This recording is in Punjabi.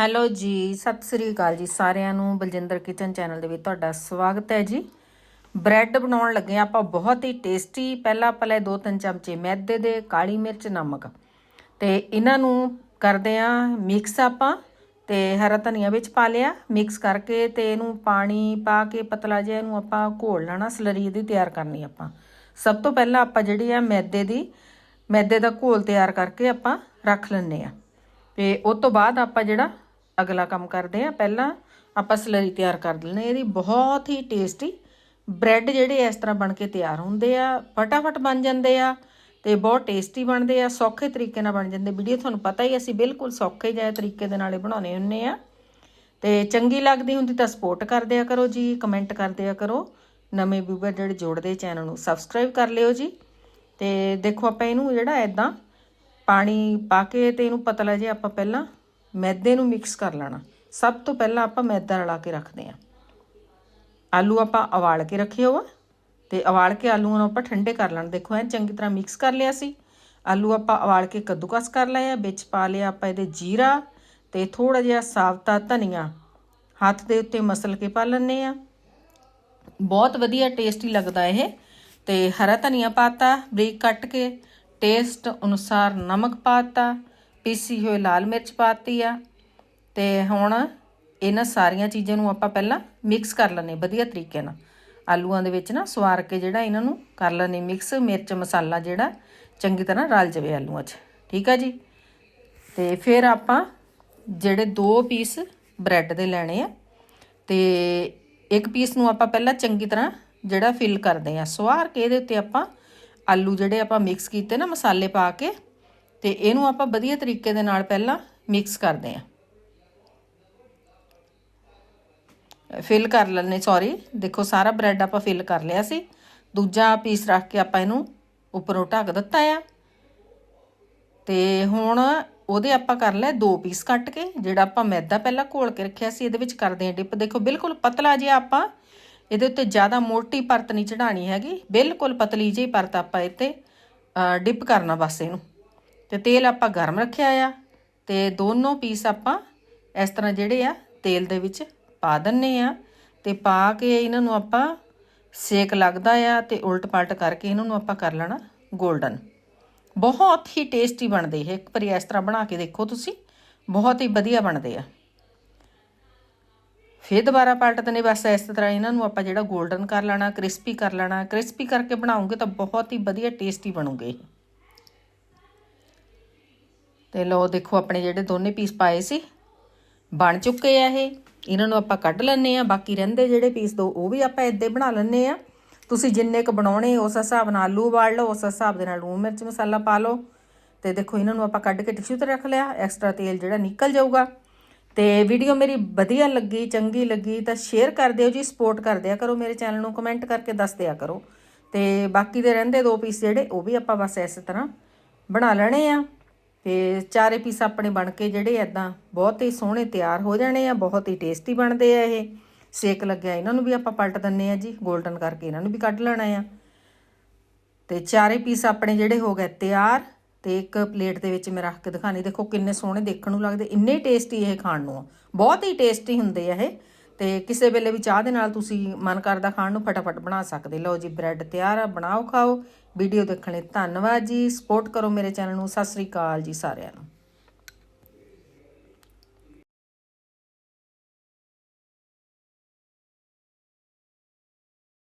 ਹੈਲੋ ਜੀ, ਸਤਿ ਸ੍ਰੀ ਅਕਾਲ ਜੀ ਸਾਰਿਆਂ ਨੂੰ। ਬਲਜਿੰਦਰ ਕਿਚਨ ਚੈਨਲ ਦੇ ਵਿੱਚ ਤੁਹਾਡਾ ਸਵਾਗਤ ਹੈ ਜੀ। ਬ੍ਰੈਡ ਬਣਾਉਣ ਲੱਗੇ ਹਾਂ ਆਪਾਂ, ਬਹੁਤ ਹੀ ਟੇਸਟੀ। ਪਹਿਲਾਂ ਆਪਾਂ ਲੈ ਦੋ ਤਿੰਨ ਚਮਚੇ ਮੈਦੇ ਦੇ, ਕਾਲੀ ਮਿਰਚ, ਨਮਕ। ਤੇ ਇਹਨਾਂ ਨੂੰ ਕਰਦੇ ਆ ਮਿਕਸ ਆਪਾਂ ਤੇ ਹਰਾ ਧਨੀਆ ਵਿੱਚ ਪਾ ਲਿਆ। ਮਿਕਸ ਕਰਕੇ ਤੇ ਇਹਨੂੰ ਪਾਣੀ ਪਾ ਕੇ ਪਤਲਾ ਜਿਹਾ ਇਹਨੂੰ ਆਪਾਂ ਘੋਲ ਲੈਣਾ, ਸਲਰੀ ਦੀ ਤਿਆਰ ਕਰਨੀ ਆਪਾਂ। ਸਭ ਤੋਂ ਪਹਿਲਾਂ ਆਪਾਂ ਜਿਹੜੀ ਆ ਮੈਦੇ ਦੀ, ਮੈਦੇ ਦਾ ਘੋਲ ਤਿਆਰ ਕਰਕੇ ਆਪਾਂ ਰੱਖ ਲੈਣੇ ਆ ਤੇ ਉਸ ਤੋਂ ਬਾਅਦ ਆਪਾਂ ਜਿਹੜਾ ਅਗਲਾ ਕੰਮ ਕਰਦੇ ਆ ਪਹਿਲਾਂ ਆਪਾਂ ਸਲਰੀ ਤਿਆਰ ਕਰ ਲੈਣੇ ਇਹਦੀ ਬਹੁਤ ਹੀ ਟੇਸਟੀ ਬ੍ਰੈਡ ਜਿਹੜੇ ਇਸ ਤਰ੍ਹਾਂ ਬਣ ਕੇ ਤਿਆਰ ਹੁੰਦੇ ਆ, ਫਟਾਫਟ ਬਣ ਜਾਂਦੇ ਆ ਤੇ ਬਹੁਤ ਟੇਸਟੀ ਬਣਦੇ ਆ, ਸੌਖੇ ਤਰੀਕੇ ਨਾਲ ਬਣ ਜਾਂਦੇ। ਵੀਡੀਓ ਤੁਹਾਨੂੰ ਪਤਾ ਹੀ ਅਸੀਂ ਬਿਲਕੁਲ ਸੌਖੇ ਜਿਹੇ ਤਰੀਕੇ ਦੇ ਨਾਲ ਇਹ ਬਣਾਉਣੇ ਹੁੰਨੇ ਆ। ਤੇ ਚੰਗੀ ਲੱਗਦੀ ਹੁੰਦੀ ਤਾਂ ਸਪੋਰਟ ਕਰ ਦਿਆ ਕਰੋ ਜੀ, ਕਮੈਂਟ ਕਰ ਦਿਆ ਕਰੋ। ਨਵੇਂ ਵਿਊਅਰ ਜਿਹੜੇ ਜੋੜਦੇ ਚੈਨਲ ਨੂੰ ਸਬਸਕ੍ਰਾਈਬ ਕਰ ਲਿਓ ਜੀ। ਤੇ ਦੇਖੋ ਆਪਾਂ ਇਹਨੂੰ ਜਿਹੜਾ ਐਦਾਂ ਪਾਣੀ ਪਾ ਕੇ ਤੇ ਇਹਨੂੰ ਪਤਲਾ ਜਿਹਾ ਆਪਾਂ ਪਹਿਲਾਂ ਮੈਦੇ ਨੂੰ ਮਿਕਸ ਕਰ ਲੈਣਾ। ਸਭ ਤੋਂ ਪਹਿਲਾਂ ਆਪਾਂ ਮੈਦਾ ਰਲਾ ਕੇ ਰੱਖਦੇ ਆਂ ਆਲੂ ਆਪਾਂ ਉਬਾਲ ਕੇ ਰੱਖੇ ਹੋਆ ਤੇ ਉਬਾਲ ਕੇ ਆਲੂਆਂ ਨੂੰ ਆਪਾਂ ਠੰਡੇ ਕਰ ਲੈਣ। ਦੇਖੋ, ਐ ਚੰਗੀ ਤਰ੍ਹਾਂ ਮਿਕਸ ਕਰ ਲਿਆ ਸੀ। ਆਲੂ ਆਪਾਂ ਉਬਾਲ ਕੇ ਕੱਦੂਕਸ ਕਰ ਲਿਆ ਵਿੱਚ ਪਾ ਲਿਆ ਆਪਾਂ ਇਹਦੇ ਜੀਰਾ ਤੇ ਥੋੜਾ ਜਿਹਾ ਸਾਵਤਾ ਧਨੀਆ। ਹੱਥ ਦੇ ਉੱਤੇ ਮਸਲ ਕੇ ਪਾ ਲੈਣੇ ਆ ਬਹੁਤ ਵਧੀਆ ਟੇਸਟੀ ਲੱਗਦਾ ਇਹ। ਤੇ ਹਰਾ ਧਨੀਆ ਪਾਤਾ, ਬਰੀਕ ਕੱਟ ਕੇ ਟੇਸਟ ਅਨੁਸਾਰ ਨਮਕ ਪਾਤਾ। ਪੀਸੀ ਹੋਈ ਲਾਲ ਮਿਰਚ ਪਾਤੀ ਆ ਤੇ ਹੁਣ ਇਹਨਾਂ ਸਾਰੀਆਂ ਚੀਜ਼ਾਂ ਨੂੰ ਆਪਾਂ ਪਹਿਲਾਂ ਮਿਕਸ ਕਰ ਲੈਣੇ ਵਧੀਆ ਤਰੀਕੇ ਨਾਲ। ਆਲੂਆਂ ਦੇ ਵਿੱਚ ਨਾ ਸਵਾਰ ਕੇ ਜਿਹੜਾ ਇਹਨਾਂ ਨੂੰ ਕਰ ਲੈਣੇ ਮਿਕਸ ਮਿਰਚ, ਮਸਾਲਾ ਜਿਹੜਾ ਚੰਗੀ ਤਰ੍ਹਾਂ ਰਲ ਜਾਵੇ ਆਲੂਆਂ 'ਚ। ਠੀਕ ਆ ਜੀ? ਤੇ ਫਿਰ ਆਪਾਂ ਜਿਹੜੇ ਦੋ ਪੀਸ ਬ੍ਰੈਡ ਦੇ ਲੈਣੇ ਆ ਤੇ ਇੱਕ ਪੀਸ ਨੂੰ ਆਪਾਂ ਪਹਿਲਾਂ ਚੰਗੀ ਤਰ੍ਹਾਂ ਜਿਹੜਾ ਫਿਲ ਕਰਦੇ ਆ ਸਵਾਰ ਕੇ ਇਹਦੇ ਉੱਤੇ ਆਪਾਂ ਆਲੂ ਜਿਹੜੇ ਆਪਾਂ ਮਿਕਸ ਕੀਤੇ ਨਾ ਮਸਾਲੇ ਪਾ ਕੇ ਤੇ ਇਹਨੂੰ ਆਪਾਂ ਵਧੀਆ ਤਰੀਕੇ ਦੇ ਨਾਲ ਪਹਿਲਾਂ ਮਿਕਸ ਕਰਦੇ ਆ ਫਿਲ ਕਰ ਲੈਣੇ ਸੌਰੀ ਦੇਖੋ, ਸਾਰਾ ਬ੍ਰੈਡ ਆਪਾਂ ਫਿਲ ਕਰ ਲਿਆ ਸੀ। ਦੂਜਾ ਪੀਸ ਰੱਖ ਕੇ ਆਪਾਂ ਇਹਨੂੰ ਉੱਪਰੋਂ ਢੱਕ ਦਿੱਤਾ ਆ। ਤੇ ਹੁਣ ਉਹਦੇ ਆਪਾਂ ਕਰ ਲੈ ਦੋ ਪੀਸ ਕੱਟ ਕੇ, ਜਿਹੜਾ ਆਪਾਂ ਮੈਦਾ ਪਹਿਲਾਂ ਘੋਲ ਕੇ ਰੱਖਿਆ ਸੀ, ਇਹਦੇ ਵਿੱਚ ਕਰਦੇ ਆ ਡਿਪ ਦੇਖੋ, ਬਿਲਕੁਲ ਪਤਲਾ ਜਿਹਾ ਆਪਾਂ ਇਹਦੇ ਉੱਤੇ ਜ਼ਿਆਦਾ ਮੋਟੀ ਪਰਤ ਨਹੀਂ ਚੜਾਣੀ ਹੈਗੀ। ਬਿਲਕੁਲ ਪਤਲੀ ਜਿਹੀ ਪਰਤ ਆਪਾਂ ਇੱਥੇ ਡਿਪ ਕਰਨਾ ਬਸ ਇਹਨੂੰ। ਤੇ ਤੇਲ ਆਪਾਂ ਗਰਮ ਰੱਖਿਆ ਆ ਤੇ ਦੋਨੋਂ ਪੀਸ ਆਪਾਂ ਇਸ ਤਰ੍ਹਾਂ ਜਿਹੜੇ ਆ ਤੇਲ ਦੇ ਵਿੱਚ ਪਾ ਦਿੰਨੇ ਆ ਤੇ ਪਾ ਕੇ ਇਹਨਾਂ ਨੂੰ ਆਪਾਂ ਸੇਕ ਲੱਗਦਾ ਆ ਤੇ ਉਲਟ ਪਲਟ ਕਰਕੇ ਇਹਨਾਂ ਨੂੰ ਆਪਾਂ ਕਰ ਲੈਣਾ 골ਡਨ ਬਹੁਤ ਹੀ ਟੇਸਟੀ ਬਣਦੇ ਇਹ। ਇੱਕ ਵਾਰੀ ਇਸ ਤਰ੍ਹਾਂ ਬਣਾ ਕੇ ਦੇਖੋ ਤੁਸੀਂ। ਬਹੁਤ ਹੀ ਵਧੀਆ ਬਣਦੇ ਆ। ਫਿਰ ਦੁਬਾਰਾ ਪਲਟ ਦਨੇ ਬਸ ਇਸ ਤਰ੍ਹਾਂ ਇਹਨਾਂ ਨੂੰ ਆਪਾਂ ਜਿਹੜਾ 골ਡਨ ਕਰ ਲੈਣਾ, ਕ੍ਰਿਸਪੀ ਕਰ ਲੈਣਾ। ਕ੍ਰਿਸਪੀ ਕਰਕੇ ਬਣਾਉਂਗੇ ਤਾਂ ਬਹੁਤ ਹੀ ਵਧੀਆ, ਟੇਸਟੀ ਬਣੂਗੇ ਇਹ। ਤੇ ਲਓ ਦੇਖੋ ਆਪਣੇ ਜਿਹੜੇ ਦੋਨੇ ਪੀਸ ਪਾਏ ਸੀ। ਬਣ ਚੁੱਕੇ ਆ ਇਹ। ਇਹਨਾਂ ਨੂੰ ਆਪਾਂ ਕੱਢ ਲੈਣੇ ਆ ਬਾਕੀ ਰਹਿੰਦੇ ਜਿਹੜੇ ਪੀਸ ਦੋ, ਉਹ ਵੀ ਆਪਾਂ ਇੱਦੇ ਬਣਾ ਲੈਣੇ ਆ ਤੁਸੀਂ ਜਿੰਨੇ ਕ ਬਣਾਉਣੇ, ਉਸ ਹਿਸਾਬ ਨਾਲ ਆਲੂ ਉਬਾਲ ਲਓ, ਉਸ ਹਿਸਾਬ ਦੇ ਨਾਲ ਲੂਣ ਮਿਰਚ ਮਸਾਲਾ ਪਾ ਲਓ। ਤੇ ਦੇਖੋ ਇਹਨਾਂ ਨੂੰ ਆਪਾਂ ਕੱਢ ਕੇ ਟਿਸ਼ੂ ਤੇ ਰੱਖ ਲਿਆ। ਐਕਸਟਰਾ ਤੇਲ ਜਿਹੜਾ ਨਿਕਲ ਜਾਊਗਾ। ਤੇ ਵੀਡੀਓ ਮੇਰੀ ਵਧੀਆ ਲੱਗੀ, ਚੰਗੀ ਲੱਗੀ, ਤਾਂ ਸ਼ੇਅਰ ਕਰ ਦਿਓ ਜੀ ਸਪੋਰਟ ਕਰ ਦਿਆ ਕਰੋ ਮੇਰੇ ਚੈਨਲ ਨੂੰ ਕਮੈਂਟ ਕਰਕੇ ਦੱਸ ਦਿਆ ਕਰੋ। ਤੇ ਬਾਕੀ ਦੇ ਰਹਿੰਦੇ ਦੋ ਪੀਸ ਜਿਹੜੇ, ਉਹ ਵੀ ਆਪਾਂ ਬਸ ਇਸੇ ਤਰ੍ਹਾਂ ਬਣਾ ਲੈਣੇ ਆ। ਤੇ ਚਾਰੇ ਪੀਸ ਆਪਣੇ ਬਣ ਕੇ ਜਿਹੜੇ ਐਦਾਂ ਬਹੁਤ ਹੀ ਸੋਹਣੇ ਤਿਆਰ ਹੋ ਜਾਣੇ ਆ, ਬਹੁਤ ਹੀ ਟੇਸਟੀ ਬਣਦੇ ਆ ਇਹ। ਸੇਕ ਲੱਗਿਆ ਇਹਨਾਂ ਨੂੰ ਵੀ ਆਪਾਂ ਪਲਟ ਦਿੰਨੇ ਆ ਜੀ 골ਡਨ ਕਰਕੇ ਇਹਨਾਂ ਨੂੰ ਵੀ ਕੱਢ ਲੈਣਾ ਆ। ਤੇ ਚਾਰੇ ਪੀਸ ਆਪਣੇ ਜਿਹੜੇ ਹੋ ਗਏ ਤਿਆਰ, ਤੇ ਇੱਕ ਪਲੇਟ ਦੇ ਵਿੱਚ ਮੈਂ ਰੱਖ ਕੇ ਦਿਖਾਣੀ। ਦੇਖੋ ਕਿੰਨੇ ਸੋਹਣੇ ਦੇਖਣ ਨੂੰ ਲੱਗਦੇ, ਇੰਨੇ ਟੇਸਟੀ ਇਹ ਖਾਣ ਨੂੰ ਬਹੁਤ ਹੀ ਟੇਸਟੀ ਹੁੰਦੇ ਆ ਇਹ। ਤੇ ਕਿਸੇ ਵੇਲੇ ਵੀ ਚਾਹ ਦੇ ਨਾਲ ਤੁਸੀਂ ਮਨ ਕਰਦਾ ਖਾਣ ਨੂੰ ਫਟਾਫਟ ਬਣਾ ਸਕਦੇ। ਲਓ ਜੀ, ਬ੍ਰੈਡ ਤਿਆਰ ਆ, ਬਣਾਓ, ਖਾਓ। ਵੀਡੀਓ ਦੇਖਣ ਲਈ ਧੰਨਵਾਦ ਜੀ। ਸਪੋਰਟ ਕਰੋ ਮੇਰੇ ਚੈਨਲ ਨੂੰ। ਸਤਿ ਸ੍ਰੀ ਅਕਾਲ ਜੀ ਸਾਰਿਆਂ ਨੂੰ।